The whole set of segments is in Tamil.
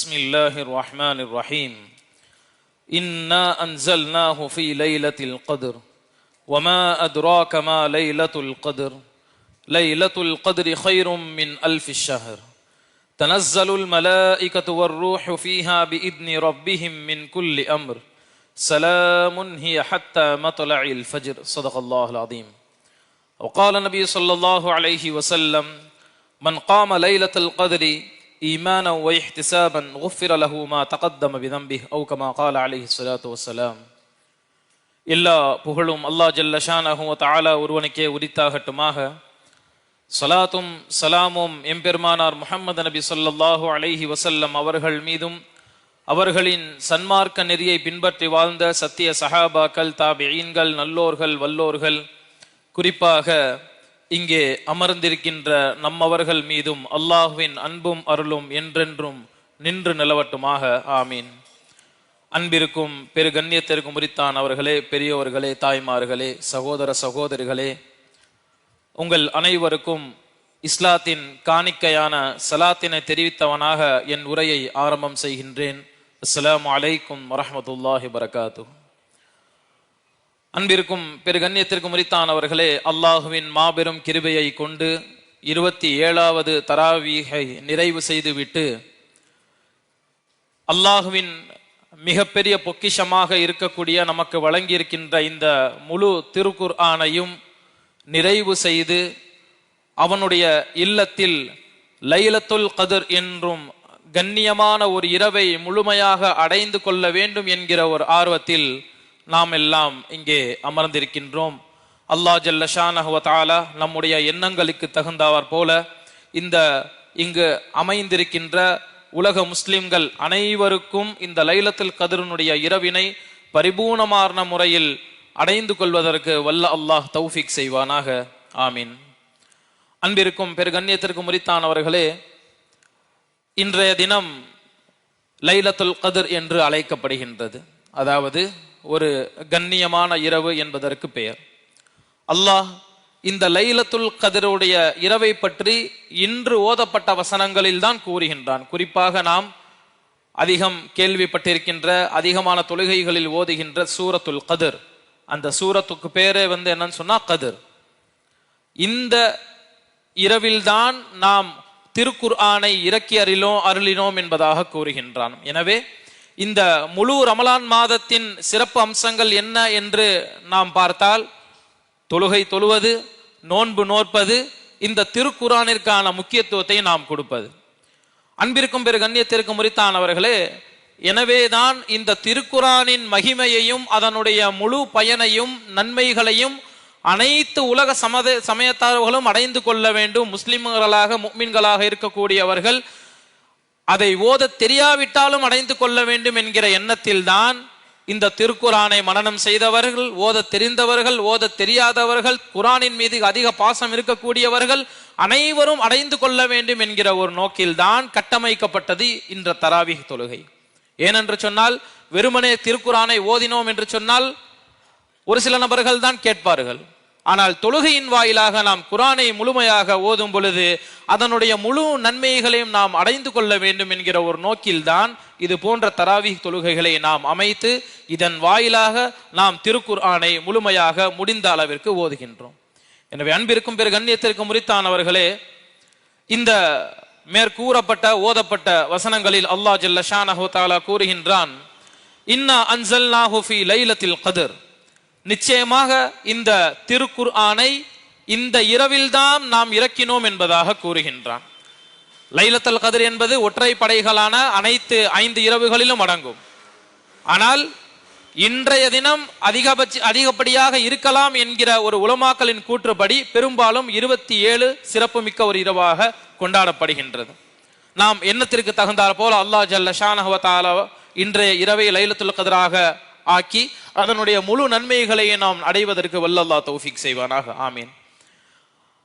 بسم الله الرحمن الرحيم. إنا أنزلناه في ليلة القدر. وما أدراك ما ليلة القدر. ليلة القدر خير من ألف الشهر. تنزل الملائكة والروح فيها بإذن ربهم من كل أمر. سلام هي حتى مطلع الفجر. صدق الله العظيم. وقال النبي صلى الله عليه وسلم من قام ليلة القدر ஈமான ஒய் திசாபன் குஃபிர லஹூமா தகத்தம விதம்பி அவுகமா கால அலிஹி சலாத்து வசலாம் எல்லா புகழும் அல்லா ஜல்லஷானஹும் தாலா ஒருவனுக்கே உரித்தாகட்டுமாக சலாத்தும் சலாமும் எம்பெருமானார் முஹம்மது நபி சொல்லல்லாஹு அலைஹி வசல்லம் அவர்கள் மீதும் அவர்களின் சன்மார்க்க நெறியை பின்பற்றி வாழ்ந்த சத்திய சஹாபாக்கள் தாபியீன்கள் நல்லோர்கள் வல்லோர்கள் குறிப்பாக இங்கே அமர்ந்திருக்கின்ற நம்மவர்கள் மீதும் அல்லாஹ்வின் அன்பும் அருளும் என்றென்றும் நின்று நிலவட்டுமாக. ஆமீன். அன்பிற்கும் பெரு கண்ணியத்திற்கும் உரித்தான் அவர்களே பெரியோர்களே தாய்மார்களே சகோதர சகோதரிகளே. உங்கள் அனைவருக்கும் இஸ்லாத்தின் காணிக்கையான சலாத்தினை தெரிவித்தவனாக என் உரையை ஆரம்பம் செய்கின்றேன். அஸ்லாம் அலைக்கும் வரமத்துல்லாஹி வரகாத்து அன்பிற்கும் பெரு கண்ணியத்திற்கும் உரித்தானவர்களே அல்லாஹுவின் மாபெரும் கிருபையை கொண்டு இருபத்தி ஏழாவது தராவீகை நிறைவு செய்துவிட்டு அல்லாஹுவின் மிகப்பெரிய பொக்கிஷமாக இருக்கக்கூடிய நமக்கு வழங்கியிருக்கின்ற இந்த முழு திருக்குர் ஆணையும் நிறைவு செய்து அவனுடைய இல்லத்தில் லைலத்துல் கதிர் என்றும் கண்ணியமான ஒரு இரவை முழுமையாக அடைந்து கொள்ள வேண்டும் என்கிற ஒரு ஆர்வத்தில் நாம் எல்லாம் இங்கே அமர்ந்திருக்கின்றோம். அல்லாஹ் ஜல்ல நம்முடைய எண்ணங்களுக்கு தகுந்தவர் போல இந்த இங்கு அமைந்திருக்கின்ற உலக முஸ்லிம்கள் அனைவருக்கும் இந்த லைலத்துல் கதிரனுடைய இரவினை பரிபூர்ணமான முறையில் அடைந்து கொள்வதற்கு வல்ல அல்லாஹ் தௌஃபிக் செய்வானாக. ஆமீன். அன்பிற்கும் பெருகண்ணியத்திற்கும் முறித்தானவர்களே இன்றைய தினம் லைலத்துல் கதிர் என்று அழைக்கப்படுகின்றது. அதாவது ஒரு கண்ணியமான இரவு என்பதற்கு பெயர். அல்லாஹ் இந்த லைலத்துல் கதிருடைய இரவை பற்றி இன்று ஓதப்பட்ட வசனங்களில் தான் கூறுகின்றான். குறிப்பாக நாம் அதிகம் கேள்விப்பட்டிருக்கின்ற அதிகமான தொழுகைகளில் ஓதுகின்ற சூரத்துல் கதிர். அந்த சூரத்துக்கு பேரே வந்து என்னன்னு சொன்னா கதிர். இந்த இரவில்தான் நாம் திருக்குர் ஆணை இறக்கி அருளோம் அருளினோம் என்பதாக கூறுகின்றான். எனவே இந்த முழு ரமலான் மாதத்தின் சிறப்பு அம்சங்கள் என்ன என்று நாம் பார்த்தால் தொழுகை தொழுவது நோன்பு நோற்பது இந்த திருக்குரானிற்கான முக்கியத்துவத்தை நாம் கொடுப்பது. அன்பிற்கும் பெரு கண்ணியத்திற்கும் முறித்தானவர்களே எனவேதான் இந்த திருக்குரானின் மகிமையையும் அதனுடைய முழு பயனையும் நன்மைகளையும் அனைத்து உலக சமத சமயத்தார்களும் அடைந்து கொள்ள வேண்டும். முஸ்லிம்களாக முக்மின்களாக இருக்கக்கூடியவர்கள் அதை ஓத தெரியாவிட்டாலும் அடைந்து கொள்ள வேண்டும் என்கிற எண்ணத்தில் தான் இந்த திருக்குரானை மனனம் செய்தவர்கள் ஓத தெரிந்தவர்கள் ஓத தெரியாதவர்கள் குரானின் மீது அதிக பாசம் இருக்கக்கூடியவர்கள் அனைவரும் அடைந்து கொள்ள வேண்டும் என்கிற ஒரு நோக்கில்தான் கட்டமைக்கப்பட்டது இந்த தராவிக தொழுகை. ஏனென்று சொன்னால் வெறுமனே திருக்குரானை ஓதினோம் என்று சொன்னால் ஒரு சில நபர்கள் தான் கேட்பார்கள். ஆனால் தொழுகையின் வாயிலாக நாம் குரானை முழுமையாக ஓதும் பொழுது அதனுடைய முழு நன்மைகளையும் நாம் அடைந்து கொள்ள வேண்டும் என்கிற ஒரு நோக்கில்தான் இது போன்ற தராவி தொழுகைகளை நாம் அமைத்து இதன் வாயிலாக நாம் திருக்குர்ஆனை முழுமையாக முடிந்த அளவிற்கு ஓதுகின்றோம். எனவே அன்பிற்கும் பிற கண்ணியத்திற்கும் முறித்தானவர்களே இந்த மேற்கூறப்பட்ட ஓதப்பட்ட வசனங்களில் அல்லாஹ் ஜல்ல தாலா கூறுகின்றான் இன்னா அன்சல் லைலத்தில் கதிர். நிச்சயமாக இந்த திருக்குர் ஆணை இந்த இரவில்தான் நாம் இறக்கினோம் என்பதாக கூறுகின்றான். லைலத்தல் கதிர் என்பது ஒற்றை படைகளான அனைத்து ஐந்து இரவுகளிலும் அடங்கும். ஆனால் இன்றைய தினம் அதிகபட்ச அதிகப்படியாக இருக்கலாம் என்கிற ஒரு உலமாக்களின் கூற்றுப்படி பெரும்பாலும் இருபத்தி ஏழு சிறப்புமிக்க ஒரு இரவாக கொண்டாடப்படுகின்றது. நாம் எண்ணத்திற்கு தகுந்தாற் போல அல்லாஹ் ஜல்ல ஷானஹவத்தால இன்றைய இரவை லைலத்துல் கதிராக ஆக்கி அதனுடைய முழு நன்மைகளை நாம் அடைவதற்கு வல்லல்லா தௌஃபிக் செய்வானாக. ஆமீன்.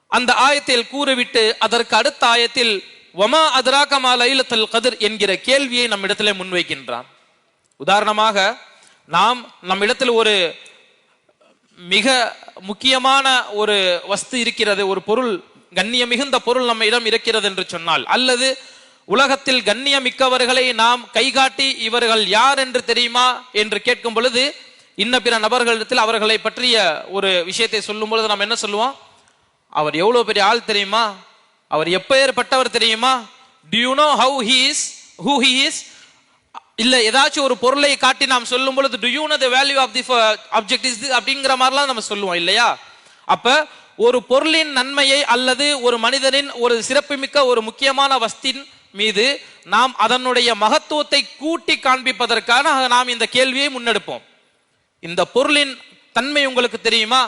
அந்த ஆயத்தில் கூறிவிட்டு அதற்கு அடுத்த ஆயத்தில் வமா அதராகமா லைலத்தல் கதிர் என்கிற கேள்வியை நம்மிடத்திலே முன்வைக்கின்றான். உதாரணமாக நாம் நம்மிடத்தில் ஒரு மிக முக்கியமான ஒரு வஸ்து இருக்கிறது ஒரு பொருள் கண்ணிய மிகுந்த பொருள் நம்ம இடம் இருக்கிறது என்று சொன்னால் அல்லது உலகத்தில் கண்ணியமிக்கவர்களை நாம் கைகாட்டி இவர்கள் யார் என்று தெரியுமா என்று கேட்கும் பொழுது இன்ன பிற நபர்களிடத்தில் அவர்களை பற்றிய ஒரு விஷயத்தை சொல்லும் பொழுது நாம் என்ன சொல்லுவோம்? அவர் எவ்வளோ பெரிய ஆள் தெரியுமா? அவர் எப்பேற்பட்டவர் தெரியுமா? Do you know how he's who he is ஏதாச்சும் ஒரு பொருளை காட்டி நாம் சொல்லும் பொழுது do you know the value of the object is அப்படிங்கிற மாதிரிலாம் நம்ம சொல்லுவோம் இல்லையா? அப்போ ஒரு பொருளின் நன்மையை அல்லது ஒரு மனிதனின் ஒரு சிறப்புமிக்க ஒரு முக்கியமான வஸ்தின் மீது நாம் அதனுடைய மகத்துவத்தை கூட்டி காண்பிப்பதற்காக நாம் இந்த கேள்வியை முன்னெடுப்போம். இந்த பொருளின் தன்மை உங்களுக்கு தெரியுமா?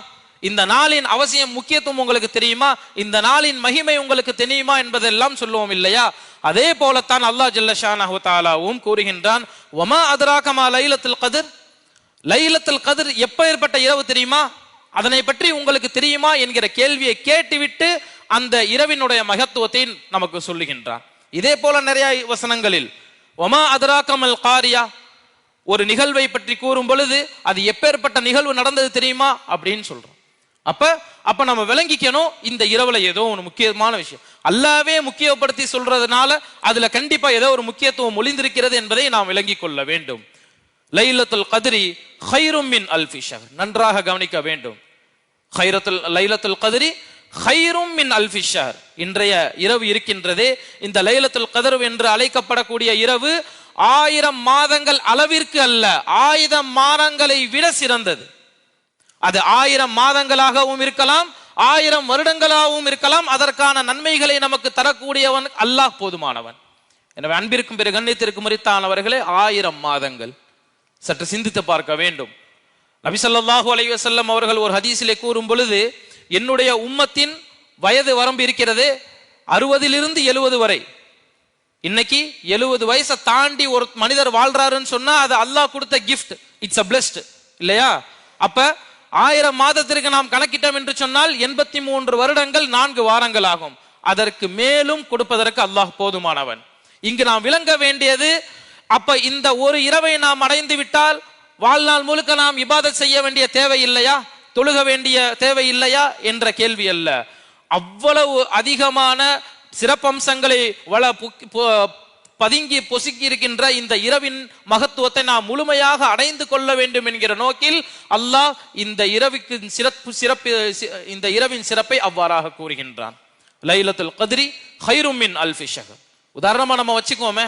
இந்த நாளின் அவசியம் முக்கியத்துவம் உங்களுக்கு தெரியுமா? இந்த நாளின் மகிமை உங்களுக்கு தெரியுமா என்பதெல்லாம் சொல்லுவோம் இல்லையா? அதே போலத்தான் அல்லாஹ் ஜல்லஷானஹு தாலாவும் கூறுகின்றான் ஒமா அதராகமா லைலத்தில் கதிர்? லைலத்தில் கதிர் எப்பேற்பட்ட இரவு தெரியுமா? அதனை பற்றி உங்களுக்கு தெரியுமா என்கிற கேள்வியை கேட்டுவிட்டு அந்த இரவினுடைய மகத்துவத்தை நமக்கு சொல்லுகின்றான். இதே போல நிறைய வசனங்களில் ஒமா அதராக்கமல் காரியா? ஒரு நிகழ்வை பற்றி கூறும் பொழுது அது எப்பேற்பட்ட நிகழ்வு நடந்தது தெரியுமா? அப்படின்னு சொல்றோம். அப்ப அப்ப நம்ம விளங்கிக்கணும் இந்த இரவுல ஏதோ ஒரு முக்கியமான விஷயம். அல்லாவே முக்கியப்படுத்தி சொல்றதுனால அதுல கண்டிப்பா ஏதோ ஒரு முக்கியத்துவம் ஒளிந்திருக்கிறது என்பதை நாம் விளங்கிக் கொள்ள வேண்டும். லைலத்துல் கதிரி ஹைரும் மின் அல்ஃபிஷர் நன்றாக கவனிக்க வேண்டும். ஹைரத்துல் லைலத்துல் கதிரி ஹைரும் மின் அல்ஃபிஷார். இன்றைய இரவு இருக்கின்றதே. இந்த லைலத்துல் கதர் என்று அழைக்கப்படக்கூடிய இரவு ஆயிரம் மாதங்கள் அளவிற்கு அல்ல. ஆயிரம் மாதங்களை விட சிறந்தது. அது ஆயிரம் மாதங்களாகவும் இருக்கலாம் ஆயிரம் வருடங்களாகவும் இருக்கலாம். அதற்கான நன்மைகளை நமக்கு தரக்கூடியவன் அல்லாஹ் போதுமானவன். எனவே அன்பிற்கும் பிற கண்ணித்திற்கு முறித்தானவர்களே ஆயிரம் மாதங்கள். சற்று சிந்தித்து பார்க்க வேண்டும். நபிசல்லாஹூ அலைவசல்லம் அவர்கள் ஒரு ஹதீஸிலே கூறும் பொழுது என்னுடைய உம்மத்தின் வயது வரம்பு இருக்கிறது அறுபதிலிருந்து எழுவது வரை. இன்னைக்கு எழுபது வயசை தாண்டி ஒரு மனிதர் வாழ்றாருன்னு சொன்னா அது அல்லாஹ் கொடுத்த கிஃப்ட் இட்ஸ் அ பிளஸ்ட் இல்லையா? அப்ப ஆயிரம் மாதத்திற்கு நாம் கணக்கிட்டோம் என்று சொன்னால் எண்பத்தி மூன்று வருடங்கள் நான்கு வாரங்கள் ஆகும். அதற்கு மேலும் கொடுப்பதற்கு அல்லாஹ் போதுமானவன். இங்கு நாம் விளங்க வேண்டியது அப்ப இந்த ஒரு இரவை நாம் அடைந்து விட்டால் வாழ்நாள் முழுக்க நாம் இபாதத் செய்ய வேண்டிய தேவை இல்லையா? தொழுக வேண்டிய தேவை இல்லையா என்ற கேள்வி அல்ல. அவ்வளவு அதிகமான சிறப்பம்சங்களை வள பதுங்கி பொசுக்கி இருக்கின்ற இந்த இரவின் மகத்துவத்தை நாம் முழுமையாக அடைந்து கொள்ள வேண்டும் என்கிற நோக்கில் அல்லாஹ் இந்த இரவுக்கு சிறப்பு சிறப்பு இந்த இரவின் சிறப்பை அவ்வாறாக கூறுகின்றான். லைலத்துல் கதிரி ஹைருமின் மின் உதாரணமா நம்ம வச்சுக்கோமே.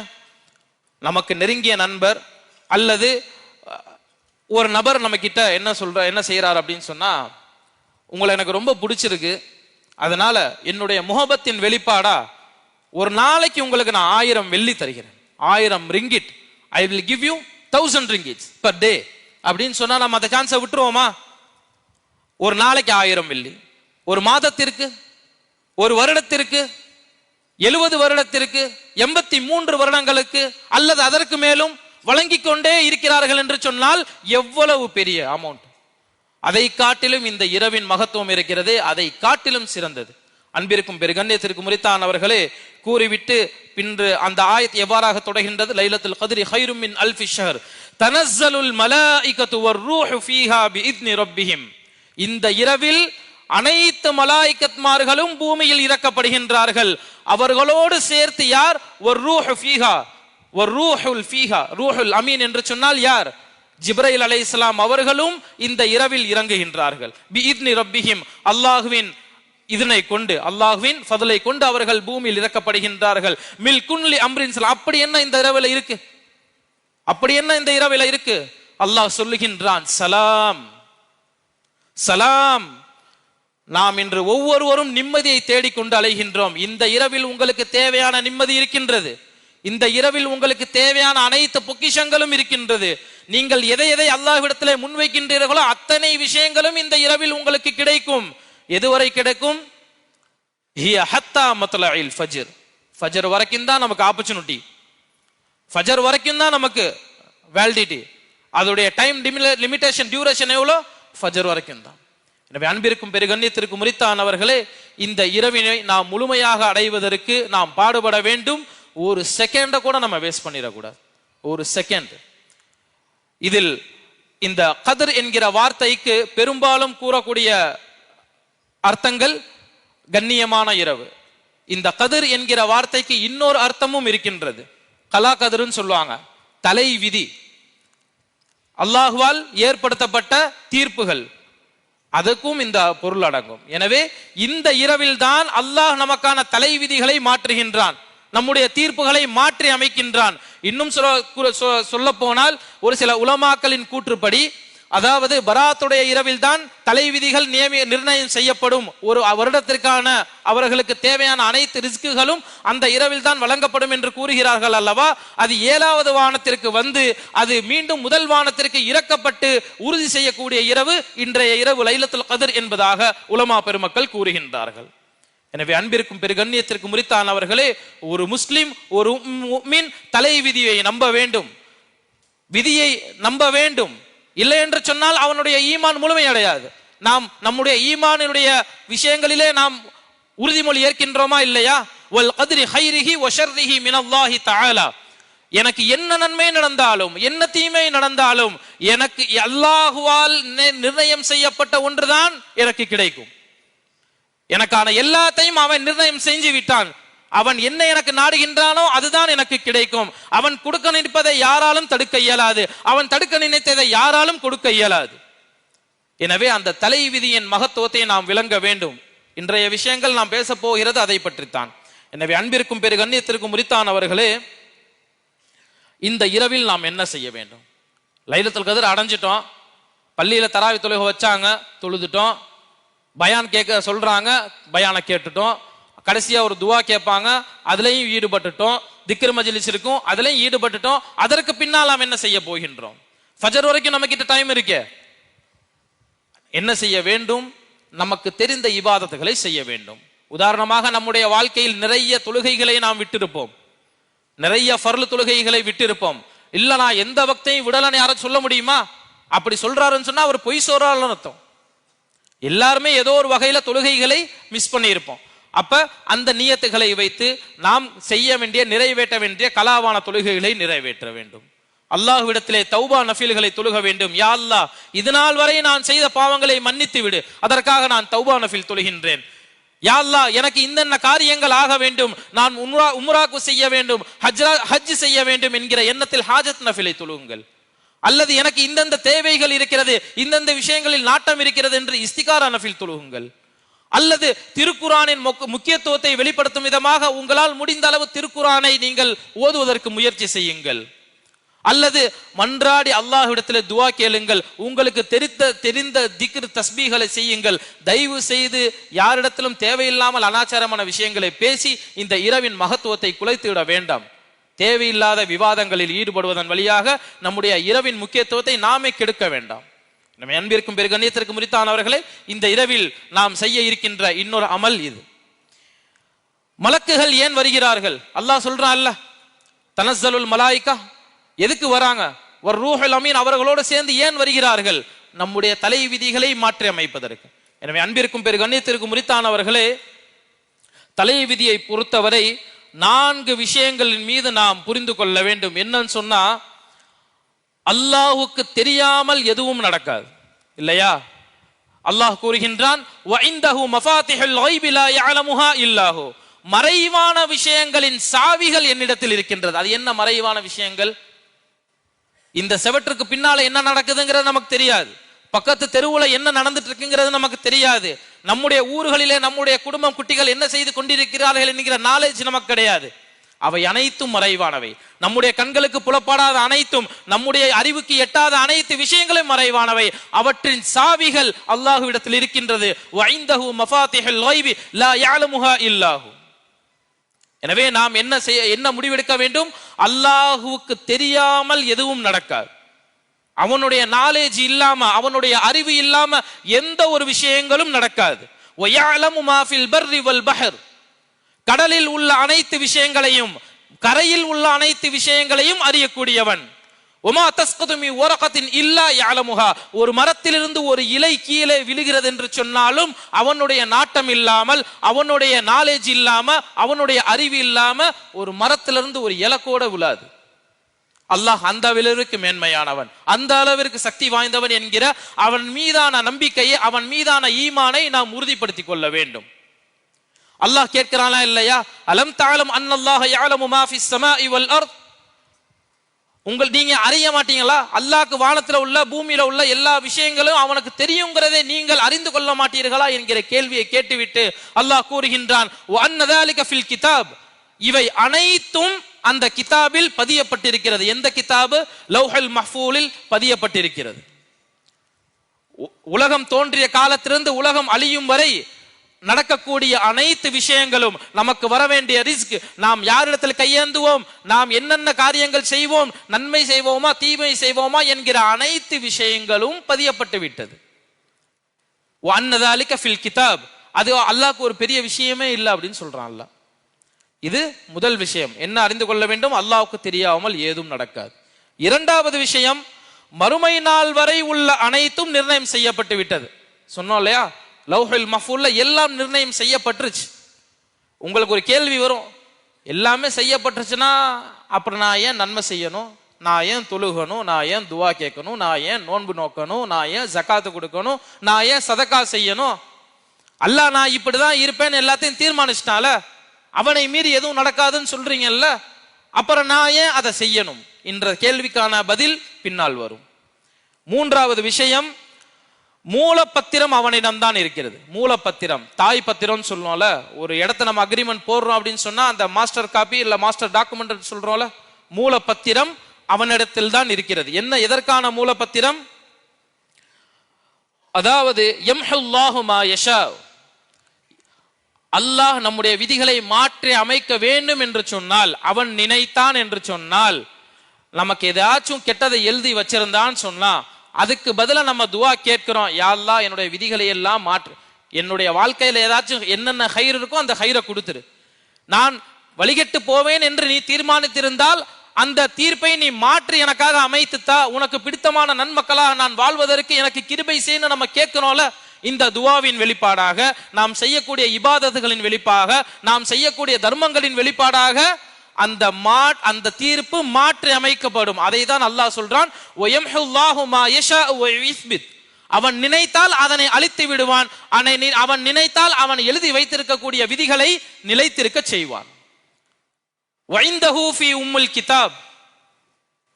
நமக்கு நெருங்கிய நண்பர் அல்லது ஒரு நபர் நம்ம கிட்ட என்ன சொல்ற என்ன செய்யறார் அப்படின்னு சொன்னா உங்களை எனக்கு ரொம்ப பிடிச்சிருக்கு. அதனால என்னுடைய முகபத்தின் வெளிப்பாடா ஒரு நாளைக்கு உங்களுக்கு நான் ஆயிரம் வெள்ளி தருகிறேன். ஆயிரம் ringgit. I will give you thousand ringgits per day அப்படின்னு சொன்னா நம்ம அந்த சான்ஸை விட்டுருவோமா? ஒரு நாளைக்கு ஆயிரம் வெள்ளி. ஒரு மாதத்திற்கு ஒரு வருடத்திற்கு எழுபது வருடத்திற்கு எண்பத்தி மூன்று வருடங்களுக்கு அல்லது அதற்கு மேலும் வழங்கிக் கொண்டே இருக்கிறார்கள் என்று சொன்னால் எவ்வளவு பெரிய அமௌண்ட் அதை காட்டிலும் இந்த இரவின் மகத்துவம் இருக்கிறது அதை காட்டிலும் சிறந்தது. அன்பிற்கும் பெருகண்ணியத்திற்கு முறித்தான் அவர்களே கூறிவிட்டு பின்று அந்த ஆயத் எவ்வாறாக தொடர்கின்றது? லைலத்துல் கதிரி ஹைரும் மின் அல்ஃபி ஷஹர். தனஸ்ஸலுல் மலாயிகத்து வர்ரூஹு ஃபீஹா பிஇத்னி ரப்பிஹிம். இந்த இரவில் அனைத்து மலாய்க்கத்மார்களும் பூமியில் இறக்கப்படுகின்றார்கள். அவர்களோடு சேர்த்து யார்? ஒரு ரூஹ் ஃபீஹா. ஒரு ரூஹுல் ஃபீஹா ரூஹுல் அமீன் என்று சொன்னால் யார்? ஜிப்ரைல் அலைஹிஸ்ஸலாம் அவர்களும் இந்த இரவில் இறங்குகின்றார்கள். பி இத்னி ரப்பிஹிம் அல்லாஹுவின் இதனை கொண்டு அல்லாஹுவின் ஃபதலை கொண்டு அவர்கள் பூமியில் இறக்கப்படுகின்றார்கள். மில் குன்லி அம்ரின் அப்படி என்ன இந்த இரவில் இருக்கு? அப்படி என்ன இந்த இரவில் இருக்கு? அல்லாஹ் சொல்லுகின்றான் சலாம் சலாம் நாம் இன்று ஒவ்வொருவரும் நிம்மதியை தேடிக்கொண்டு அலைகின்றோம். இந்த இரவில் உங்களுக்கு தேவையான நிம்மதி இருக்கின்றது. இந்த இரவில் உங்களுக்கு தேவையான அனைத்து பொக்கிஷங்களும் இருக்கின்றது. நீங்கள் எதை எதை அல்லாஹ்விடத்திலே முன்வைக்கின்றீர்களோ அத்தனை விஷயங்களும் இந்த இரவில் உங்களுக்கு கிடைக்கும். எதுவரை கிடைக்கும்? ஹிய ஃபஜ்ர். ஃபஜர் வரைக்கும் தான் நமக்கு ஆப்பர்ச்சுனிட்டி ஃபஜர் வரைக்கும் தான் நமக்கு வேலிடிட்டி அதோடைய டைம் லிமிடேஷன் டியூரேஷன் எவ்வளோ? ஃபஜர் வரைக்கும் தான். எனவே அன்பிற்கும் பெருகண்ணியத்திற்கும் முறித்தானவர்களே இந்த இரவினை நாம் முழுமையாக அடைவதற்கு நாம் பாடுபட வேண்டும். ஒரு செகண்டை கூட நம்ம வேஸ்ட் பண்ணிடக்கூடாது. ஒரு செகண்ட் இதில் இந்த கதிர் என்கிற வார்த்தைக்கு பெரும்பாலும் கூறக்கூடிய அர்த்தங்கள் கண்ணியமான இரவு. இந்த கதிர் என்கிற வார்த்தைக்கு இன்னொரு அர்த்தமும் இருக்கின்றது. கலா கதிர்னு சொல்லுவாங்க. தலை விதி. அல்லாஹுவால் ஏற்படுத்தப்பட்ட தீர்ப்புகள். அதுக்கும் இந்த பொருள் அடங்கும். எனவே இந்த இரவில் தான் அல்லாஹ் நமக்கான தலை விதிகளை மாற்றுகின்றான். நம்முடைய தீர்ப்புகளை மாற்றி அமைக்கின்றான். இன்னும் சொல்ல போனால் ஒரு சில உலமாக்களின் கூற்றுப்படி அதாவது பராத்துடைய இரவில் தான் தலைவிதிகள் நியமி நிர்ணயம் செய்யப்படும். ஒரு வருடத்திற்கான அவர்களுக்கு தேவையான அனைத்து ரிஸ்குகளும் அந்த இரவில் தான் வழங்கப்படும் என்று கூறுகிறார்கள் அல்லவா? அது ஏழாவது வானத்திற்கு வந்து அது மீண்டும் முதல் வானத்திற்கு இறக்கப்பட்டு உறுதி செய்யக்கூடிய இரவு இன்றைய இரவு லைலத்துல் கதிர் என்பதாக உலமா பெருமக்கள் கூறுகின்றார்கள். எனவே அன்பிற்கும் பெருகண்ணியத்திற்கும் முறித்தான் அவர்களே ஒரு முஸ்லிம் ஒரு மீன் தலை விதியை நம்ப வேண்டும். விதியை நம்ப வேண்டும். இல்லை என்று சொன்னால் அவனுடைய ஈமான் முழுமையடையாது நாம் நம்முடைய ஈமானினுடைய விஷயங்களிலே நாம் உறுதிமொழி ஏற்கின்றோமா இல்லையா? வல் கதிரி ஹைரிஹி ஒஷர்ரிஹி மினல்லாஹி தாலா எனக்கு என்ன நன்மை நடந்தாலும் என்ன தீமை நடந்தாலும் எனக்கு அல்லாஹுவால் நிர்ணயம் செய்யப்பட்ட ஒன்றுதான் எனக்கு கிடைக்கும். எனக்கான எல்லாத்தையும் அவன் நிர்ணயம் செஞ்சு விட்டான். அவன் என்ன எனக்கு நாடுகின்றானோ அதுதான் எனக்கு கிடைக்கும். அவன் கொடுக்க நினைப்பதை யாராலும் தடுக்க இயலாது. அவன் தடுக்க நினைத்ததை யாராலும் கொடுக்க இயலாது. எனவே அந்த தலை விதியின் மகத்துவத்தை நாம் விளங்க வேண்டும். இன்றைய விஷயங்கள் நாம் பேச போகிறது அதை பற்றித்தான். எனவே அன்பிற்கும் பெரு கண்ணியத்திற்கும் முறித்தான் அவர்களே இந்த இரவில் நாம் என்ன செய்ய வேண்டும்? லைலத்தில் கதிர் அடைஞ்சிட்டோம். பள்ளியில தராவி தொழுக வச்சாங்க தொழுதுட்டோம். பயான் கேட்க சொல்றாங்க பயானை கேட்டுட்டோம். கடைசியா ஒரு துவா கேட்பாங்க அதுலயும் ஈடுபட்டுட்டோம். திக்ர் மஜிலிஸ் இருக்கும் அதுலயும் ஈடுபட்டுட்டோம். அதற்கு பின்னால் நாம் என்ன செய்ய போகின்றோம்? ஃபஜர் வரைக்கும் நம்ம கிட்ட டைம் இருக்கே. என்ன செய்ய வேண்டும்? நமக்கு தெரிந்த இபாதத்துகளை செய்ய வேண்டும். உதாரணமாக நம்முடைய வாழ்க்கையில் நிறைய தொழுகைகளை நாம் விட்டிருப்போம். நிறைய ஃபர்லு தொழுகைகளை விட்டிருப்போம். இல்ல நான் எந்த வக்தையும் விடலன்னு யாரும் சொல்ல முடியுமா? அப்படி சொல்றாருன்னு சொன்னா அவர் பொய் சொல்றாருன்னு அர்த்தம். எல்லாருமே ஏதோ ஒரு வகையில தொழுகைகளை மிஸ் பண்ணியிருப்போம். அப்ப அந்த நியத்துகளை வைத்து நாம் செய்ய வேண்டிய நிறைவேற்ற வேண்டிய கலாவான தொழுகைகளை நிறைவேற்ற வேண்டும். அல்லாஹுவிடத்திலே தௌபா நஃபில்களை தொழுக வேண்டும். யா அல்லா இது நாள் வரை நான் செய்த பாவங்களை மன்னித்து விடு. அதற்காக நான் தௌபா நஃபில் தொழுகின்றேன். யா அல்லா எனக்கு இந்தென்ன காரியங்கள் ஆக வேண்டும்? நான் உம்ரா உம்ராக்கு செய்ய வேண்டும். ஹஜ்ரா ஹஜ் செய்ய வேண்டும் என்கிற எண்ணத்தில் ஹாஜத் நஃபிலை தொழுகுங்கள் அல்லது எனக்கு இந்தந்த தேவைகள் இருக்கிறது இந்தந்த விஷயங்களில் நாட்டம் இருக்கிறது என்று இஸ்திகார் நஃபில் தொழுகுங்கள். அல்லது திருக்குறானின் முக்கியத்துவத்தை வெளிப்படுத்தும் விதமாக உங்களால் முடிந்த அளவு திருக்குறானை நீங்கள் ஓதுவதற்கு முயற்சி செய்யுங்கள். அல்லது மன்றாடி அல்லாஹ்விடத்தில் துவா கேளுங்கள். உங்களுக்கு தெரிந்த தெரிந்த திக்ரு தஸ்பீகளை செய்யுங்கள். தயவு செய்து யாரிடத்திலும் தேவையில்லாமல் அனாச்சாரமான விஷயங்களை பேசி இந்த இரவின் மகத்துவத்தை குலைத்து விட வேண்டாம். தேவையில்லாத விவாதங்களில் ஈடுபடுவதன் வழியாக நம்முடைய இரவின் முக்கியத்துவத்தை நாமே கெடுக்க வேண்டாம். நம்ம அன்பிற்கும் பெரு கண்ணியத்திற்கு முறித்தானவர்களே இந்த இரவில் நாம் செய்ய இருக்கின்ற இன்னொரு அமல் இது. மலக்குகள் ஏன் வருகிறார்கள்? அல்லாஹ் சொல்றான் அல்ல தனசலுல் மலாய்க்கா. எதுக்கு வராங்க? ஒரு ரூஹல் அமீன். அவர்களோடு சேர்ந்து ஏன் வருகிறார்கள்? நம்முடைய தலை விதிகளை மாற்றி அமைப்பதற்கு. எனவே அன்பிற்கும் பெரு கண்ணியத்திற்கு முறித்தானவர்களே தலை விதியை பொறுத்தவரை நான்கு விஷயங்களின் மீது நாம் புரிந்து கொள்ள வேண்டும். என்னன்னு சொன்னா அல்லாஹுக்கு தெரியாமல் எதுவும் நடக்காது. இல்லையா? அல்லாஹ் கூறுகின்றான் மறைவான விஷயங்களின் சாவிகள் என்னிடத்தில் இருக்கின்றது. அது என்ன மறைவான விஷயங்கள்? இந்த செவற்றுக்கு பின்னால என்ன நடக்குதுங்கிறது நமக்கு தெரியாது. பக்கத்து தெருவுல என்ன நடந்துட்டு இருக்குங்கிறது நமக்கு தெரியாது. நம்முடைய ஊர்களிலே நம்முடைய குடும்பம் குட்டிகள் என்ன செய்து கொண்டிருக்கிறார்கள் என்கிற நாலேஜ் நமக்கு கிடையாது. அவை அனைத்தும் மறைவானவை. நம்முடைய கண்களுக்கு புலப்படாத அனைத்தும் நம்முடைய அறிவுக்கு எட்டாத அனைத்து விஷயங்களும் மறைவானவை. அவற்றின் சாவிகள் அல்லாஹுவிடத்தில் இருக்கின்றது. இல்லாஹு. எனவே நாம் என்ன செய்ய என்ன முடிவெடுக்க வேண்டும்? அல்லாஹுவுக்கு தெரியாமல் எதுவும் நடக்காது. அவனுடைய நாலேஜ் இல்லாம அவனுடைய அறிவு இல்லாம எந்த ஒரு விஷயங்களும் நடக்காது. கடலில் உள்ள அனைத்து விஷயங்களையும் கரையில் உள்ள அனைத்து விஷயங்களையும் அறியக்கூடியவன். ஒமா தஸ்கதுமி ஓரகத்தின் இல்லா யாலமுகா ஒரு மரத்திலிருந்து ஒரு இலை கீழே விழுகிறது என்று சொன்னாலும் அவனுடைய நாட்டம் இல்லாமல் அவனுடைய நாலேஜ் இல்லாம அவனுடைய அறிவு இல்லாம ஒரு மரத்திலிருந்து ஒரு இலக்கோட விழாது. அல்லாஹ் அந்த அளவிற்கு மேன்மையானவன். அந்த அளவிற்கு சக்தி வாய்ந்தவன் என்கிற அவன் மீதான நம்பிக்கையை அவன் மீதான ஈமானை நாம் உறுதிப்படுத்திக் கொள்ள வேண்டும். அல்லாஹ் கேட்கிறானா இல்லையா? அலம் தாளம் அன்னல்லாஹ யாலமு மா அர்த்? உங்கள் நீங்க அறிய மாட்டீங்களா? அல்லாஹ்க்கு வானத்துல உள்ள பூமியில உள்ள எல்லா விஷயங்களும் அவனுக்கு தெரியுங்கிறதை நீங்கள் அறிந்து கொள்ள மாட்டீர்களா என்கிற கேள்வியை கேட்டுவிட்டு அல்லாஹ் கூறுகின்றான் கிதாப். இவை அனைத்தும் அந்த கிதாபில் பதியப்பட்டிருக்கிறது. எந்த கிதாபு? லௌஹல் மஹூலில் பதியப்பட்டிருக்கிறது. உ- உலகம் தோன்றிய காலத்திலிருந்து உலகம் அழியும் வரை நடக்கக்கூடிய அனைத்து விஷயங்களும் நமக்கு வர வேண்டிய ரிஸ்க். நாம் யாரிடத்தில் கையேந்துவோம்? நாம் என்னென்ன காரியங்கள் செய்வோம்? நன்மை செய்வோமா? தீமை செய்வோமா? என்கிற அனைத்து விஷயங்களும் பதியப்பட்டு விட்டது. அன்னதாலிக்க ஃபில் கிதாப். அது அல்லாஹ்க்கு ஒரு பெரிய விஷயமே இல்லை அப்படின்னு சொல்றான் அல்லாஹ். இது முதல் விஷயம். என்ன அறிந்து கொள்ள வேண்டும்? அல்லாவுக்கு தெரியாமல் ஏதும் நடக்காது. இரண்டாவது விஷயம் மறுமை நாள் வரை உள்ள அனைத்தும் நிர்ணயம் செய்யப்பட்டு விட்டது. சொன்னோம் இல்லையா? லவ்ஹில் மஃபூல்ல எல்லாம் நிர்ணயம் செய்யப்பட்டுருச்சு. உங்களுக்கு ஒரு கேள்வி வரும். எல்லாமே செய்யப்பட்டுருச்சுன்னா அப்புறம் நான் ஏன் நன்மை செய்யணும்? நான் ஏன் தொழுகணும்? நான் ஏன் துவா கேட்கணும்? நான் ஏன் நோன்பு நோக்கணும்? நான் ஏன் ஜக்காத்து கொடுக்கணும்? நான் ஏன் சதக்கா செய்யணும்? அல்லாஹ் நான் இப்படிதான் இருப்பேன்னு எல்லாத்தையும் தீர்மானிச்சிட்டால அவனை மீறி எதுவும் நடக்காதுன்னு சொல்றீங்கல்ல அப்புறம் நான் ஏன் அதை செய்யணும் என்ற கேள்விக்கான பதில் பின்னால் வரும். மூன்றாவது விஷயம் மூலப்பத்திரம் அவனிடம் தான் இருக்கிறது. மூலப்பத்திரம் தாய் பத்திரம்னு சொல்லுவோம்ல ஒரு இடத்த நம்ம அக்ரிமெண்ட் போடுறோம் அப்படின்னு சொன்னா அந்த மாஸ்டர் காப்பி இல்ல மாஸ்டர் டாக்குமெண்ட் சொல்றோம்ல மூலப்பத்திரம் அவனிடத்தில் தான் இருக்கிறது. என்ன எதற்கான மூலப்பத்திரம்? அதாவது எம்ஹுல்லாஹுமா யஷா அல்லாஹ் நம்முடைய விதிகளை மாற்றி அமைக்க வேண்டும் என்று சொன்னால் அவன் நினைத்தான் என்று சொன்னால் நமக்கு ஏதாச்சும் கெட்டதை எழுதி வச்சிருந்தான்னு சொன்னா அதுக்கு பதிலா நம்ம துவா கேட்கிறோம் யாழ்லா என்னுடைய விதிகளை எல்லாம் மாற்று. என்னுடைய வாழ்க்கையில ஏதாச்சும் என்னென்ன ஹைர் இருக்கோ அந்த ஹைரை கொடுத்துரு. நான் வழிகெட்டு போவேன் என்று நீ தீர்மானித்திருந்தால் அந்த தீர்ப்பை நீ மாற்றி எனக்காக அமைத்துத்தா. உனக்கு பிடித்தமான நன்மக்களாக நான் வாழ்வதற்கு எனக்கு கிருபை செய்யணும் நம்ம கேட்கிறோம்ல இந்த துவாவின் வெளிப்பாடாக நாம் செய்யக்கூடிய இபாதத்துகளின் வெளிப்பாக நாம் செய்யக்கூடிய தர்மங்களின் வெளிப்பாடாக அந்த மா அந்த தீர்ப்பு மாற்றி அமைக்கப்படும். அதை தான் அல்லாஹ் சொல்றான் அவன் நினைத்தால் அதனை அழித்து விடுவான். நி- அவன் நினைத்தால் அவன் எழுதி வைத்திருக்கக்கூடிய விதிகளை நிலைத்திருக்க செய்வான். உம்முல் கிதாப்.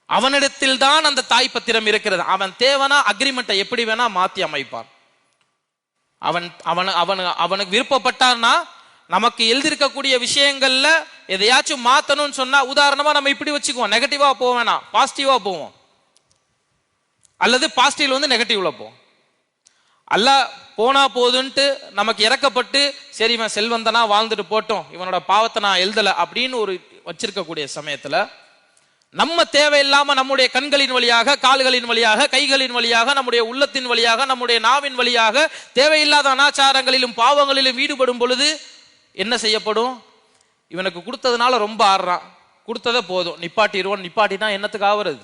அவனிடத்தில் தான் அந்த தாய் பத்திரம் இருக்கிறது. அவன் தேவனா அக்ரிமெண்ட்டை எப்படி வேணா மாத்தி அமைப்பான். அவன் அவன் அவன் அவனுக்கு விருப்பப்பட்டார்னா நமக்கு எழுதியிருக்கக்கூடிய விஷயங்கள்ல எதையாச்சும் மாத்தணும்னு சொன்னா உதாரணமா நம்ம இப்படி வச்சுக்குவோம். நெகட்டிவா போவேனா பாசிட்டிவா போவோம். அல்லது பாசிட்டிவ்ல வந்து நெகட்டிவ்ல போவோம். அல்ல போனா போதுன்ட்டு நமக்கு இறக்கப்பட்டு சரி இவன் செல்வந்தனா வாழ்ந்துட்டு போட்டோம். இவனோட பாவத்தை நான் எழுதலை அப்படின்னு ஒரு வச்சிருக்கக்கூடிய சமயத்துல நம்ம தேவையில்லாம நம்முடைய கண்களின் வழியாக கால்களின் வழியாக கைகளின் வழியாக நம்முடைய உள்ளத்தின் வழியாக நம்முடைய நாவின் வழியாக தேவையில்லாத அனாச்சாரங்களிலும் பாவங்களிலும் ஈடுபடும் பொழுது என்ன செய்யப்படும்? இவனுக்கு கொடுத்ததுனால ரொம்ப ஆடுறான் கொடுத்ததே போதும். நிப்பாட்டிடுவான் நிப்பாட்டினா என்னத்துக்கு ஆவறது?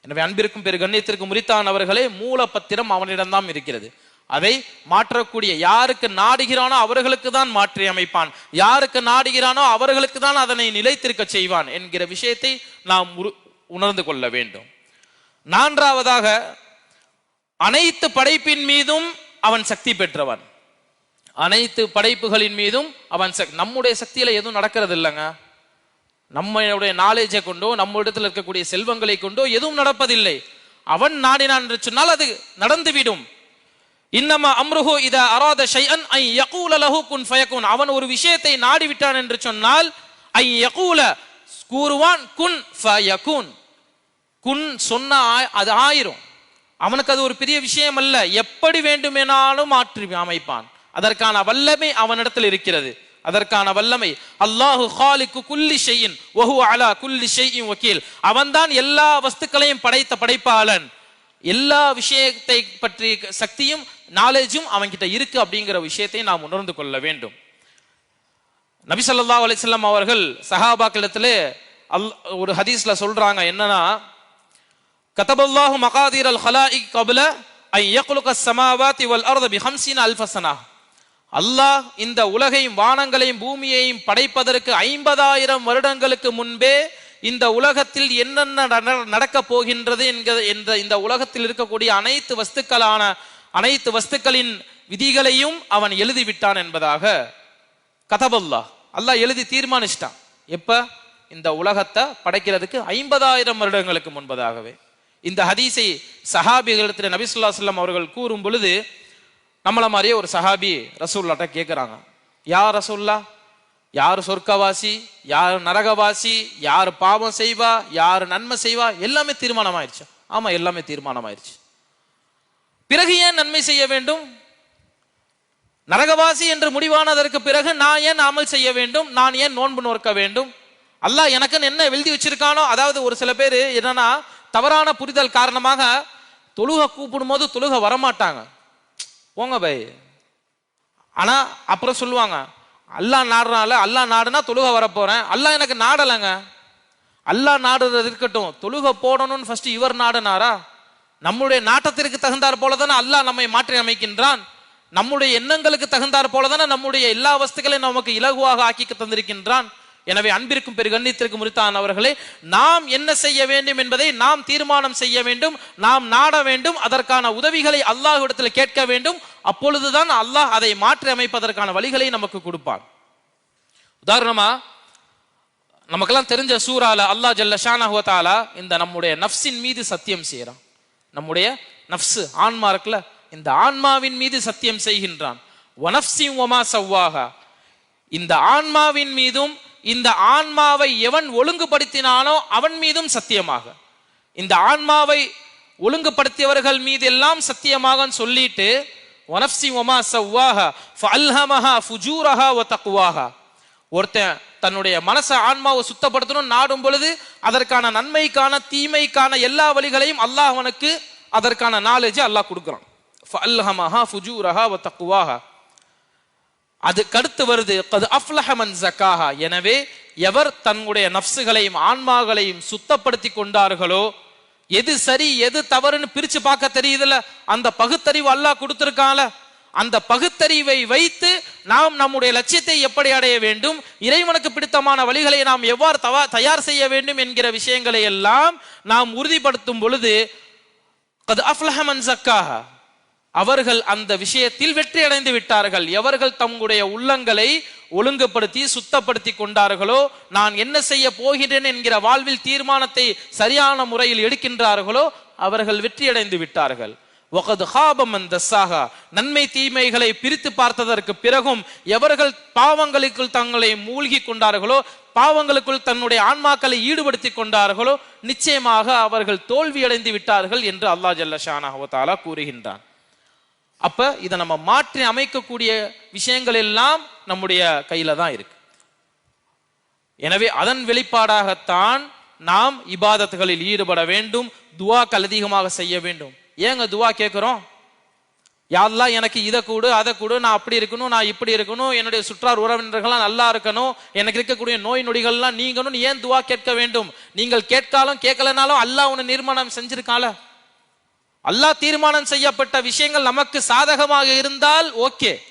எனவே அன்பிற்கும் பெரு கண்ணியத்திற்கும் முறித்தான் அவர்களே மூலப்பத்திரம் அவனிடம்தான் இருக்கிறது. அதை மாற்றக்கூடிய யாருக்கு நாடுகிறானோ அவர்களுக்கு தான் மாற்றி அமைப்பான். யாருக்கு நாடுகிறானோ அவர்களுக்கு தான் அதனை நிலைத்திருக்க செய்வான் என்கிற விஷயத்தை நாம் உரு- உணர்ந்து கொள்ள வேண்டும். நான்காவதாக அனைத்து படைப்பின் மீதும் அவன் சக்தி பெற்றவன். அனைத்து படைப்புகளின் மீதும் அவன் சக்- நம்முடைய சக்தியில எதுவும் நடக்கிறது இல்லைங்க நம்மளுடைய நாலேஜை கொண்டோ நம்ம இடத்துல இருக்கக்கூடிய செல்வங்களை கொண்டோ எதுவும் நடப்பதில்லை. அவன் நாடினான் என்று சொன்னால் அது நடந்துவிடும். இன்னமா அம்ருஹு இத அராத ஷைஅன் ஐ யகூல லஹு குன் ஃபயகுன். அவன் ஒரு விஷயத்தை நாடி விட்டான் என்று சொன்னால் ஐ யகூல கூறுவான் குன் ஃபயகுன். குன் சொன்னா ஆ- அது ஆயிரும். அவனுக்கு அது ஒரு பெரிய விஷயம் அல்ல. எப்படி வேண்டுமெனாலும் மாற்றி அமைப்பான். அதற்கான வல்லமை அவனிடத்தில் இருக்கிறது. அதற்கான வல்லமை. அல்லாஹு ஹாலிக்கு குல்லி ஷையின் ஒஹு அலா குல்லி ஷையின் வக்கீல். அவன்தான் எல்லா வஸ்துக்களையும் படைத்த படைப்பாளன். எல்லா விஷயத்தை பற்றி சக்தியும் நாலேஜும் அவன்கிட்ட இருக்கு அப்படிங்கிற விஷயத்தை நாம் உணர்ந்து கொள்ள வேண்டும். நபிசல்லா அலிசல்லாம் அவர்கள் சஹாபாக்களிடத்திலே அல் ஒரு ஹதீஸ்ல சொல்றாங்க என்னன்னா கதபல்லாஹு மகாதீர் அல் ஹலாயிக் கபுல ஐ யக்லுக சமாவாதி வல் அர்த பி ஹம்சீன அல்ஃபசனா அல்லாஹ் இந்த உலகையும் வானங்களையும் பூமியையும் படைப்பதற்கு ஐம்பதாயிரம் வருடங்களுக்கு முன்பே இந்த உலகத்தில் என்னென்ன நட- நடக்கப் போகின்றது என்கிற என்ற இந்த உலகத்தில் இருக்கக்கூடிய அனைத்து வஸ்துக்களான அனைத்து வஸ்துக்களின் விதிகளையும் அவன் எழுதிவிட்டான் என்பதாக கதபல்லா அல்லாஹ் எழுதி தீர்மானிச்சிட்டான். எப்ப? இந்த உலகத்தை படைக்கிறதுக்கு ஐம்பதாயிரம் வருடங்களுக்கு முன்பதாகவே. இந்த ஹதீஸை சஹாபிகளிடத்தில் நபிசுல்லா சொல்லம் அவர்கள் கூறும் பொழுது நம்மள மாதிரியே ஒரு சஹாபி ரசூல்லாட்ட கேட்குறாங்க யார் ரசூல்லா யார் சொர்க்கவாசி? யார் நரகவாசி? யார் பாவம் செய்வா? யார் நன்மை செய்வா? எல்லாமே தீர்மானம் ஆயிடுச்சு ஆமாம் எல்லாமே தீர்மானம் ஆயிடுச்சு பிறகு ஏன் நன்மை செய்ய வேண்டும்? நரகவாசி என்று முடிவானதற்கு பிறகு நான் ஏன் அமல் செய்ய வேண்டும்? நான் ஏன் நோன்பு நோக்க வேண்டும்? அல்லாஹ் எனக்குன்னு என்ன எழுதி வச்சிருக்கானோ அதாவது ஒரு சில பேர் என்னன்னா தவறான புரிதல் காரணமாக தொழுக கூப்பிடும் போது தொழுக வரமாட்டாங்க. போங்க பை. ஆனா அப்புறம் சொல்லுவாங்க அல்லாஹ் நாடுறால அல்லாஹ் நாடுனா தொழுக வரப்போறேன். அல்லா எனக்கு நாடலைங்க. அல்லாஹ் நாடுறது இருக்கட்டும். தொழுக போடணும்னு ஃபர்ஸ்ட் இவர் நாடுனாரா? நம்முடைய நாட்டத்திற்கு தகுந்தாற் போல தானே அல்லாஹ் நம்மை மாற்றி அமைக்கின்றான். நம்முடைய எண்ணங்களுக்கு தகுந்தாற் போல தானே நம்முடைய எல்லா வஸ்துகளையும் நமக்கு இலகுவாக ஆக்கி தந்திருக்கின்றான். எனவே அன்பிற்கும் பெரு கண்ணியத்திற்கு முறித்தான் அவர்களே நாம் என்ன செய்ய வேண்டும் என்பதை நாம் தீர்மானம் செய்ய வேண்டும் நாம் நாட வேண்டும் அதற்கான உதவிகளை அல்லாஹ்விடத்தில் கேட்க வேண்டும். அப்பொழுதுதான் அல்லாஹ் அதை மாற்றி அமைப்பதற்கான வழிகளை நமக்கு கொடுப்பான். உதாரணமா நமக்கெல்லாம் தெரிஞ்ச சூறால அல்லாஹ் ஜல்ல ஷானஹு இந்த நம்முடைய நஃப்ஸின் மீது சத்தியம் செய்யறான். நம்முடைய நஃப்ஸ் ஆன்மா இருக்குல்ல இந்த ஆன்மாவின் மீது சத்தியம் செய்கின்றான். வனஃப்ஸின் வமா சவ்வாஹா. இந்த ஆன்மாவின் மீதும் இந்த ஆன்மாவை எவன் ஒழுங்குபடுத்தினானோ அவன் மீதும் சத்தியமாக. இந்த ஆன்மாவை ஒழுங்குபடுத்தியவர்கள் மீது எல்லாம் சத்தியமாக சொல்லிட்டு ஒனப்சி ஒமா சவ்வாஹா ஃபல்ஹமஹா ஃபுஜூரஹா ஒ தக்குவாகா ஒருத்தன் தன்னுடைய மனசை ஆன்மாவை சுத்தப்படுத்தணும் நாடும் பொழுது அதற்கான நன்மைக்கான தீமைக்கான எல்லா வழிகளையும் அல்லாஹ் அவனுக்கு அதற்கான நாலேஜ் அல்லாஹ் கொடுக்குறான். ஃபல்ஹமஹா ஃபுஜூரஹா வ தக்வாஹா. அதுக்கு அடுத்து வருது. கது அஃப்லஹமன் ஜக்காஹா. எனவே எவர் தன்னுடைய நஃப்ஸுகளையும் ஆன்மாக்களையும் சுத்தப்படுத்தி கொண்டார்களோ எது சரி எது தவறுன்னு பிரிச்சு பார்க்க தெரியுதுல அந்த பகுத்தறிவு அல்லாஹ் கொடுத்துருக்கான்ல அந்த பகுத்தறிவை வைத்து நாம் நம்முடைய லட்சியத்தை எப்படி அடைய வேண்டும் இறைவனுக்கு பிடித்தமான வழிகளை நாம் எவ்வாறு தவா தயார் செய்ய வேண்டும் என்கிற விஷயங்களை எல்லாம் நாம் உறுதிப்படுத்தும் பொழுது கது அஃப்லஹமன் சக்காக அவர்கள் அந்த விஷயத்தில் வெற்றி அடைந்து விட்டார்கள். எவர்கள் தம்முடைய உள்ளங்களை ஒழுங்குபடுத்தி சுத்தப்படுத்தி கொண்டார்களோ நான் என்ன செய்ய போகிறேன் என்கிற வாழ்வில் தீர்மானத்தை சரியான முறையில் எடுக்கின்றார்களோ அவர்கள் வெற்றியடைந்து விட்டார்கள். வகது ஹாபமன் நன்மை தீமைகளை பிரித்து பார்த்ததற்கு பிறகும் எவர்கள் பாவங்களுக்குள் தங்களை மூழ்கி கொண்டார்களோ பாவங்களுக்குள் தன்னுடைய ஆன்மாக்களை ஈடுபடுத்தி கொண்டார்களோ நிச்சயமாக அவர்கள் தோல்வியடைந்து விட்டார்கள் என்று அல்லாஹ் ஜல்ல ஷானா கூறுகின்றான். அப்ப இதை நம்ம மாற்றி அமைக்கக்கூடிய விஷயங்கள் எல்லாம் நம்முடைய கையில தான் இருக்கு. எனவே அதன் வெளிப்பாடாகத்தான் நாம் இபாதத்துகளில் ஈடுபட வேண்டும் துவாக்கள் அதிகமாக செய்ய வேண்டும். ஏங்க துவா கேட்குறோம் யாரெல்லாம் எனக்கு இதை கூடு அதை கூடு நான் அப்படி இருக்கணும் நான் இப்படி இருக்கணும் என்னுடைய சுற்றார் உறவினர்கள்லாம் நல்லா இருக்கணும் எனக்கு இருக்கக்கூடிய நோய் நொடிகள்லாம் நீங்கணும் ஏன் துவா கேட்க வேண்டும்? நீங்கள் கேட்காலும் கேட்கலனாலும் அல்லாஹ் ஒன்று நிர்மாணம் செஞ்சிருக்கால அல்லாஹ் தீர்மானம் செய்யப்பட்ட விஷயங்கள் நமக்கு சாதகமாக இருந்தால் ஓகே.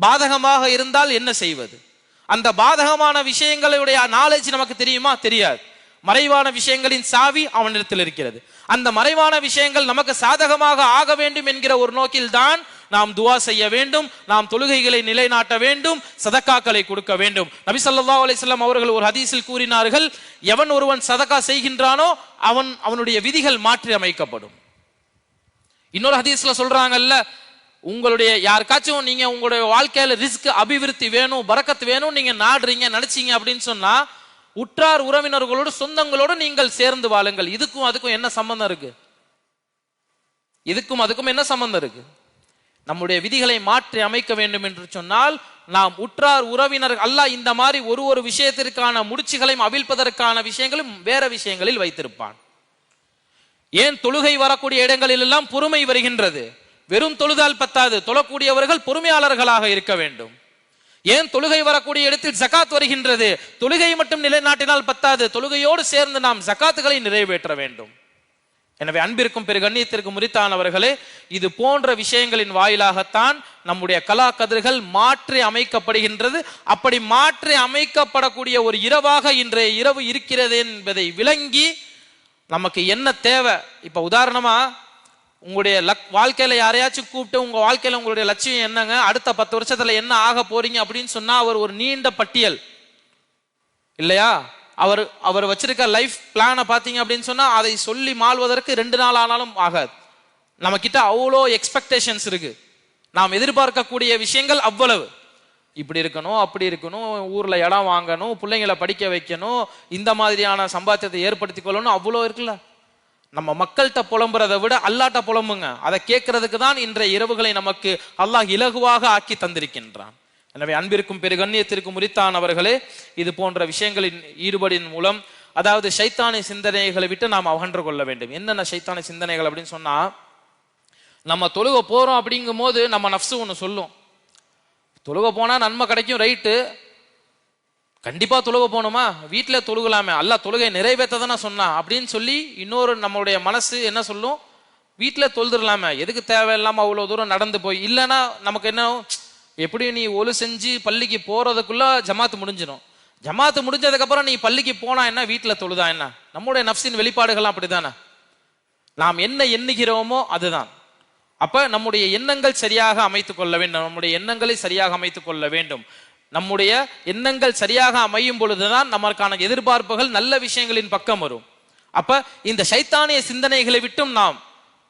பாதகமாக இருந்தால் என்ன செய்வது? அந்த பாதகமான விஷயங்களுடைய நாலேஜ் நமக்கு தெரியுமா? தெரியாது. மறைவான விஷயங்களின் சாவி அவனிடத்தில் இருக்கிறது. அந்த மறைவான விஷயங்கள் நமக்கு சாதகமாக ஆக வேண்டும் என்கிற ஒரு நோக்கில் தான் நாம் துவா செய்ய வேண்டும் நாம் தொழுகைகளை நிலைநாட்ட வேண்டும் சதக்காக்களை கொடுக்க வேண்டும். நபி ஸல்லல்லாஹு அலிஸ்லாம் அவர்கள் ஒரு ஹதீஸில் கூறினார்கள் எவன் ஒருவன் சதக்கா செய்கின்றானோ அவன் அவனுடைய விதிகள் மாற்றி அமைக்கப்படும். இன்னொரு ஹதீஸ்ல சொல்றாங்கல்ல உங்களுடைய யாருக்காச்சும் நீங்க உங்களுடைய வாழ்க்கையில ரிஸ்க் அபிவிருத்தி வேணும் பறக்கத்து வேணும் நீங்க நாடுறீங்க நினைச்சீங்க அப்படின்னு சொன்னா உற்றார் உறவினர்களோடு சொந்தங்களோடு நீங்கள் சேர்ந்து வாழுங்கள். இதுக்கும் அதுக்கும் என்ன சம்பந்தம் இருக்கு? இதுக்கும் அதுக்கும் என்ன சம்பந்தம் இருக்கு? நம்முடைய விதிகளை மாற்றி அமைக்க வேண்டும் என்று சொன்னால் நாம் உற்றார் உறவினர் அல்லாஹ் இந்த மாதிரி ஒரு ஒரு விஷயத்திற்கான முடிச்சுகளையும் அவிழ்ப்பதற்கான விஷயங்களும் வேற விஷயங்களில் வைத்திருப்பான். ஏன் தொழுகை வரக்கூடிய இடங்களில் எல்லாம் பொறுமை வருகின்றது? வெறும் தொழுதால் பத்தாது. தொழக்கூடியவர்கள் பொறுமையாளர்களாக இருக்க வேண்டும். ஏன் தொழுகை வரக்கூடிய இடத்தில் ஜகாத் வருகின்றது? தொழுகை மட்டும் நிலைநாட்டினால் பத்தாது. தொழுகையோடு சேர்ந்து நாம் ஜகாத்துகளை நிறைவேற்ற வேண்டும். எனவே அன்பிற்கும் பெரு கண்ணியத்திற்கும் முறித்தானவர்களே இது போன்ற விஷயங்களின் வாயிலாகத்தான் நம்முடைய கலா கதிர்கள் மாற்றி அமைக்கப்படுகின்றது. அப்படி மாற்றி அமைக்கப்படக்கூடிய ஒரு இரவாக இன்றைய இரவு இருக்கிறது என்பதை விளங்கி நமக்கு என்ன தேவை? இப்ப உதாரணமா உங்களுடைய லக் வாழ்க்கையில யாரையாச்சும் கூப்பிட்டு உங்க வாழ்க்கையில உங்களுடைய லட்சியம் என்னங்க? அடுத்த பத்து வருஷத்துல என்ன ஆக போறீங்க அப்படின்னு சொன்னா அவர் ஒரு நீண்ட பட்டியல். இல்லையா? அவர் அவர் வச்சிருக்க லைஃப் பிளானை பார்த்தீங்க அப்படின்னு சொன்னா அதை சொல்லி மாழ்வதற்கு ரெண்டு நாள் ஆனாலும் ஆகாது. நம்ம கிட்ட அவ்வளோ எக்ஸ்பெக்டேஷன்ஸ் இருக்கு. நாம் எதிர்பார்க்கக்கூடிய விஷயங்கள் அவ்வளவு. இப்படி இருக்கணும் அப்படி இருக்கணும் ஊரில் இடம் வாங்கணும் பிள்ளைங்களை படிக்க வைக்கணும் இந்த மாதிரியான சம்பாத்தியத்தை ஏற்படுத்திக் கொள்ளணும் அவ்வளோ இருக்குல்ல? நம்ம மக்கள்கிட்ட புலம்புறதை விட அல்லாட்ட புலம்புங்க. அதை கேட்கறதுக்கு தான் இன்றைய இரவுகளை நமக்கு அல்லாஹ் இலகுவாக ஆக்கி தந்திருக்கின்றான். எனவே அன்பிற்கும் பெருகண்ணியத்திற்கும் உரித்தானவர்களே உரித்தான் அவர்களே இது போன்ற விஷயங்களின் ஈடுபாடின் மூலம் அதாவது சைத்தானை சிந்தனைகளை விட்டு நாம் அகன்று கொள்ள வேண்டும். என்னென்ன சைத்தானை சிந்தனைகள் அப்படின்னு சொன்னா நம்ம தொழுக போறோம் அப்படிங்கும் போது நம்ம நஃப்சு ஒன்று சொல்லும். தொழுக போனா நன்மை கிடைக்கும் ரைட்டு. கண்டிப்பா தொழுக போகணுமா? வீட்டுல தொழுகலாமே. அல்ல தொழுகை நிறைவேற்றதான தானே அப்படின்னு சொல்லி இன்னொரு நம்மளுடைய மனசு என்ன சொல்லும்? வீட்டுல தொழுதுடலாமே. எதுக்கு தேவையில்லாம அவ்வளவு தூரம் நடந்து போய் இல்லைன்னா நமக்கு என்ன எப்படி நீ ஒழு செஞ்சு பள்ளிக்கு போறதுக்குள்ள ஜமாத்து முடிஞ்சிடும். ஜமாத்து முடிஞ்சதுக்கப்புறம் நீ பள்ளிக்கு போனா என்ன? வீட்டில் தொழுதா என்ன? நம்முடைய நப்சின் வெளிப்பாடுகள்லாம் அப்படிதானே நாம் என்ன எண்ணுகிறோமோ அதுதான். அப்ப நம்முடைய எண்ணங்கள் சரியாக அமைத்துக் கொள்ள வேண்டும். நம்முடைய எண்ணங்களை சரியாக அமைத்துக் கொள்ள வேண்டும். நம்முடைய எண்ணங்கள் சரியாக அமையும் பொழுதுதான் நமக்கான எதிர்பார்ப்புகள் நல்ல விஷயங்களின் பக்கம் வரும். அப்ப இந்த சைத்தானிய சிந்தனைகளை விட்டும் நாம்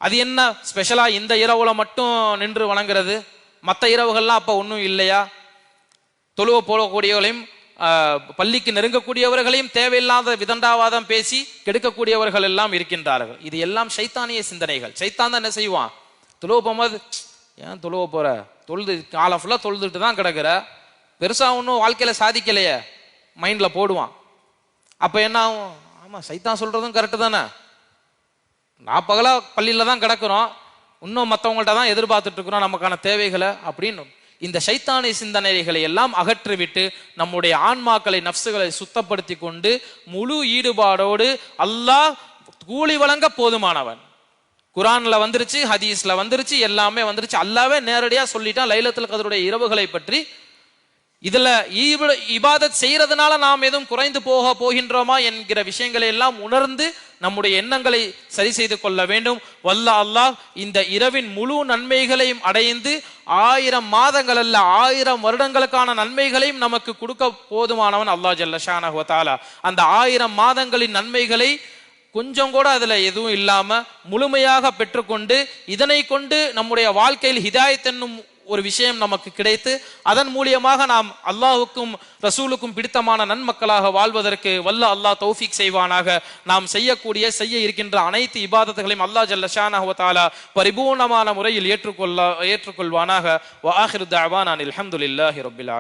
அது என்ன ஸ்பெஷலா இந்த இரவுல மட்டும் நின்று வணங்குறது? மற்ற இரவுகள்லாம் அப்ப ஒன்றும் இல்லையா? தொழுவ போடக்கூடியவர்களையும் பள்ளிக்கு நெருங்கக்கூடியவர்களையும் தேவையில்லாத விதண்டாவாதம் பேசி கெடுக்கக்கூடியவர்கள் எல்லாம் இருக்கின்றார்கள். இது எல்லாம் சைத்தானிய சிந்தனைகள். சைத்தான் தான் என்ன செய்வான்? தொழுவ போகும்போது ஏன் தொழுவ போற? தொழுது காலை ஃபுல்லாக தொழுதுட்டு தான் கிடக்குற? பெருசா ஒன்றும் வாழ்க்கையில சாதிக்கலையே. மைண்ட்ல போடுவான். அப்ப என்ன ஆகும்? ஆமா சைத்தான் சொல்றதும் கரெக்டு தானே. நான் பகலா பள்ளியில தான் கிடக்குறோம். இன்னும் மற்றவங்கள்ட்ட தான் எதிர்பார்த்துட்டு இருக்கிறோம். நமக்கான தேவைகளை அப்படின்னு. இந்த சைத்தானி சிந்தனைகளை எல்லாம் அகற்றிவிட்டு நம்முடைய ஆன்மாக்களை நப்சுகளை சுத்தப்படுத்தி கொண்டு முழு ஈடுபாடோடு அல்லாஹ் கூலி வழங்க போதுமானவன். குரான்ல வந்துருச்சு ஹதீஸ்ல வந்துருச்சு எல்லாமே வந்துருச்சு. அல்லாவே நேரடியாக சொல்லிட்டான். லைலத்தில் கதருடைய இரவுகளை பற்றி இதுல இபாதத் செய்யறதுனால நாம் எதுவும் குறைந்து போக போகின்றோமா என்கிற விஷயங்களை எல்லாம் உணர்ந்து நம்முடைய எண்ணங்களை சரி செய்து கொள்ள வேண்டும். வல்ல அல்லாஹ் இந்த இரவின் முழு நன்மைகளையும் அடைந்து ஆயிரம் மாதங்கள் அல்ல ஆயிரம் வருடங்களுக்கான நன்மைகளையும் நமக்கு கொடுக்க போதுமானவன் அல்லாஹ் ஜல்ல அந்த ஆயிரம் மாதங்களின் நன்மைகளை கொஞ்சம் கூட அதுல எதுவும் இல்லாம முழுமையாக பெற்றுக்கொண்டு இதனை கொண்டு நம்முடைய வாழ்க்கையில் ஹிதாயத் என்னும் ஒரு விஷயம் நமக்கு கிடைத்து அதன் மூலியமாக நாம் அல்லாஹுக்கும் ரசூலுக்கும் பிடித்தமான நன்மக்களாக வாழ்வதற்கு வல்ல அல்லாஹ் தௌஃபிக் செய்வானாக. நாம் செய்யக்கூடிய செய்ய இருக்கின்ற அனைத்து இபாதத்துகளையும் அல்லாஹ் ஜல்ல ஷானஹு பரிபூர்ணமான முறையில் ஏற்றுக்கொள்ள ஏற்றுக்கொள்வானாக. வ ஆஹிரு தஅவானா அல்ஹம்துலில்லாஹி ரப்பில்